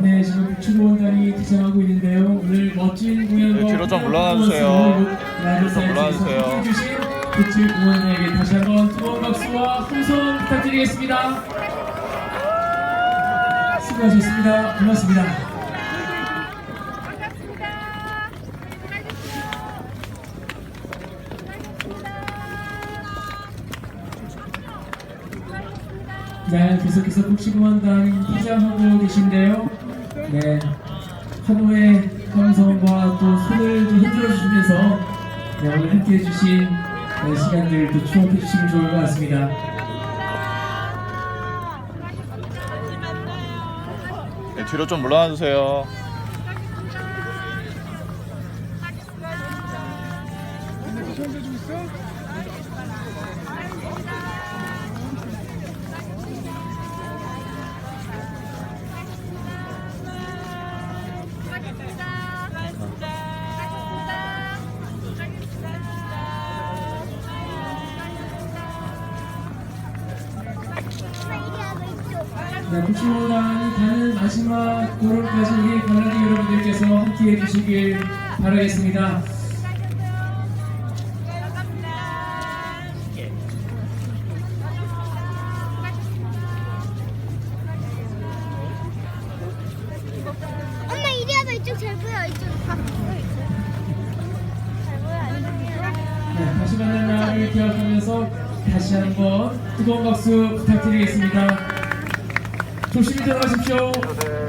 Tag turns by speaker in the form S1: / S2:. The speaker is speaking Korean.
S1: 네, 지금 축구원단이 기장하고 있는데요. 오늘 멋진 공연과
S2: 네, 뒤로 좀 물러나주세요.
S1: 라이브
S2: 좀 물러나주세요.
S1: 해주신 부츠 공원에게 다시 한번 뜨거운 박수와 함성 부탁드리겠습니다. 수고하셨습니다. 고맙습니다. 네, 계속해서 북시공원단 피장하고 계신데요. 네, 한호의 감성과 또 손을 좀 흔들어 주시면서 네, 오늘 함께 해주신 네, 시간들 또 추억해 주시면 좋을 것 같습니다.
S2: 네, 뒤로 좀 물러나 주세요.
S1: 네, 북시공원단이 가는 마지막 도로까지 우리 관람객 여러분들께서 함께 해주시길 바라겠습니다.
S3: 엄마 이리 와봐 이쪽 잘 보여 이쪽 잘 보여 안 보여
S1: 네, 다시 만날 날을 기억하면서 다시 한번 뜨거운 박수 부탁드리겠습니다. 조심히 들어가십시오.